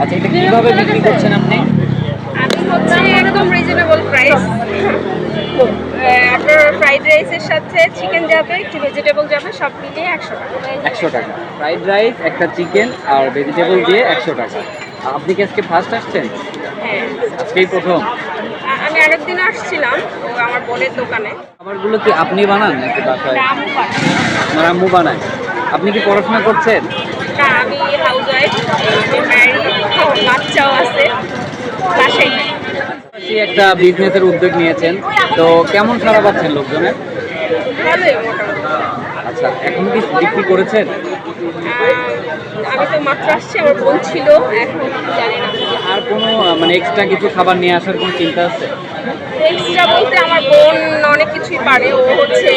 আচ্ছা এটা কীভাবে বিক্রি করছেন আপনি? আমি হচ্ছে একদম রিজনেবল প্রাইস আপনার ফ্রাইড রাইসের সাথে চিকেন যাবে একটু ভেজিটেবল যাবে সব মিলিয়ে একশো টাকা। একশো টাকা। ফ্রাইড রাইস একটা চিকেন আর ভেজিটেবল দিয়ে একশো টাকা। আপনি কি আজকে ফার্স্ট আসছেন? হ্যাঁ। আজকেই প্রথম? আমি আরেকদিন আসছিলাম আমার বোনের দোকানে। খাবারগুলো কি আপনি বানান নাকি বাসায়? আমার আম্মু বানায়। আপনি কি পড়াশোনা করছেন? না আমি ম্যারিড বাচ্চাও আছে একটা বিজনেসের উদ্যোগ নিয়েছেন। তো কেমন সারা পাচ্ছেন লোকজনের আচ্ছা এখন কি বিক্রি করেছেন? আমি আমার বোন ছিল আর কোনো মানে এক্সট্রা কিছু খাবার নিয়ে আসার কোনো চিন্তা আছে? এক্সট্রা বলতে আমার বোন অনেক কিছুই পারে। ও হচ্ছে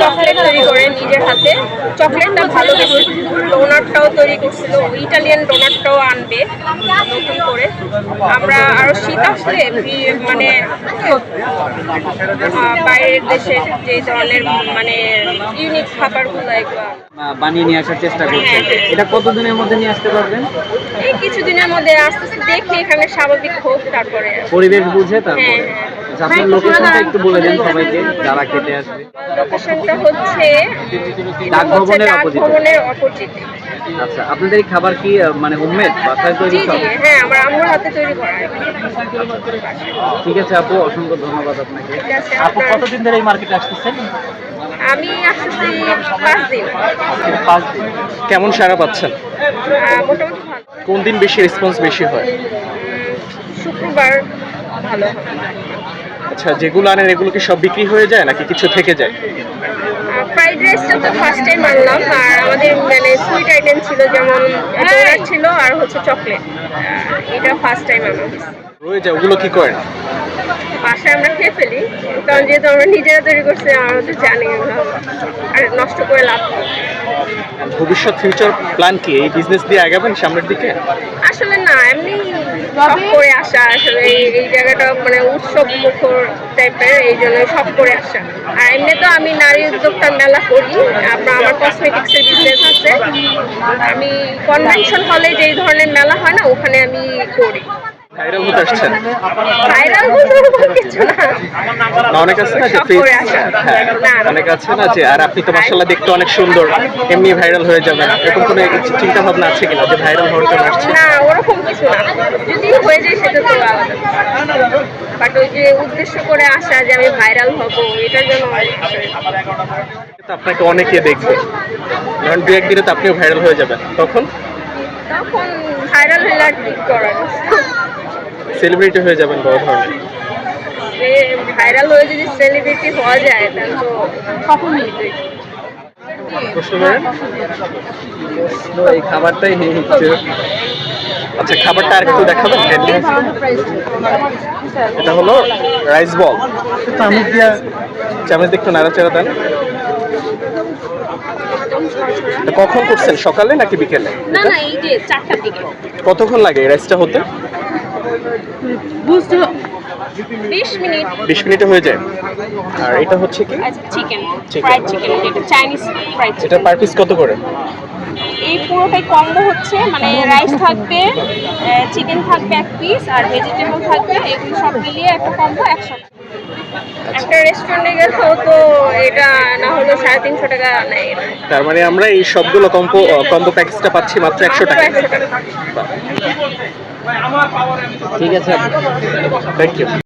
চকলেট তৈরি করে নিজের হাতে। চকলেটটা ভালো ডোনাটটাও তৈরি করছিল। ইটালিয়ান ডোনাটটাও আনবে নতুন করে। আমরা আরও শীত আসলে মানে বাইরের দেশে যে ধরনের মানে ইউনিক খাবারগুলো এগুলো বানিয়ে নিয়ে আসার চেষ্টা করছেন এটা কতদিনের মধ্যে নিয়ে আসতে পারবেন? এই কিছুদিনের মধ্যে আস্তে আস্তে দেখি এখানে স্বাভাবিক হোক তারপরে পরিবেশ বুঝে তারপর। হ্যাঁ, হ্যাঁ। আপনার লোকেশনটা একটু বলে দেন সবাইকে যারা খেতে আসবে। লোকেশনটা হচ্ছে ডাক হচ্ছে ভবনের ডাক opposite এ। ভবনের অপোজিটে আচ্ছা আপনাদের এই খাবার কি মানে হোমমেড বাসায় তৈরি সব? হ্যাঁ আমার আম্মুর হাতে তৈরি করা ঠিক আছে আপু অসংখ্য ধন্যবাদ আপনাকে। আপু কতদিন ধরে এই মার্কেটে আসতেছেন? আমি আসতেছি পাঁচ দিন। পাঁচ দিন। কেমন সারা পাচ্ছেন? মোটামুটি ভালো। কোন দিন বেশি রেসপন্স বেশি হয়? শুক্রবার ভালো আচ্ছা যেগুলো আনেন এগুলো কি সব বিক্রি হয়ে যায় নাকি কিছু থেকে যায়? ফ্রাইড রাইসটা তো ফার্স্ট টাইম আনলাম আর আমাদের মানে সুইট আইটেম ছিল যেমন ডোনাট ছিল আর হচ্ছে চকলেট এটা ফার্স্ট টাইম আনলাম। রয়ে যায় ওগুলো কি করেন? বাসায় আমরা খেয়ে ফেলি কারণ যেহেতু আমরা নিজেরা তৈরি করছি আমরা তো জানি। আর নষ্ট করে লাভ ভবিষ্যৎ ফিউচার প্ল্যান কি? এই বিজনেস দিয়ে আগাবেন সামনের দিকে? আসলে করে আসা আসলে এই- জায়গাটা মানে উৎসব মুখর টাইপের এই জন্য সব করে আসা। আর এমনি তো আমি নারী উদ্যোক্তা মেলা করি আপনার আমার কসমেটিক্সের বিজনেস আছে। আমি কনভেনশন হলে যে ধরনের মেলা হয় না ওখানে আমি করি। ভাইরাল হতে আসছেন। ভাইরাল বলতে কিছু না। না অনেক আছে না যে। হ্যাঁ। অনেক আছে না যে আর আপনি তো দেখতে অনেক সুন্দর এমনি ভাইরাল হয়ে যাবেন। এরকম কোনো চিন্তা ভাবনা আছে কিনা যে ভাইরাল হওয়ার জন্য আসছে? না ওরকম কিছু না। যদি হয়ে যায় সেটা তো বাট ওই যে উদ্দেশ্য করে আসা যে আমি ভাইরাল হব এটার জন্য অনেক কিছু। তো আপনাকে অনেকে দেখবে। ধরেন দু একদিনে তো আপনিও ভাইরাল হয়ে যাবেন। তখন? তখন ভাইরাল হলে আর কি করার? সেলিব্রিটি হয়ে যাবেন বড় ধরনের। ভাইরাল হয়ে যদি সেলিব্রিটি হওয়া যায় তাহলে তো প্রশ্ন করেন? তো এই খাবারটাই হচ্ছে। আচ্ছা খাবারটা আর একটু দেখাবেন এটা হলো রাইস বল চামচ দিয়া চামচ একটু নাড়াচাড়া দেন। কখন করছেন সকালে নাকি বিকেলে? না না এই যে চারটার দিকে। কতক্ষণ লাগে এই রাইসটা হতে? বুঝতে বিশ মিনিট। বিশ মিনিটে হয়ে যায়। আর এটা হচ্ছে কি? আচ্ছা চিকেন. ফ্রাইড চিকেন এটা চাইনিজ ফ্রাইড এটা চিকেন পার পিস কত করে? এই পুরোটাই কম্বো হচ্ছে মানে রাইস থাকবে চিকেন থাকবে এক পিস আর ভেজিটেবল থাকবে এগুলো সব মিলিয়ে একটা কম্বো একশো একটা রেস্টুরেন্টে গেলেও তো এটা না হলেও সাড়ে তিনশো টাকা নেয় তার মানে আমরা এই সবগুলো কম্বো কম্বো প্যাকেজটা পাচ্ছি মাত্র একশো টাকা। ঠিক আছে। Thank you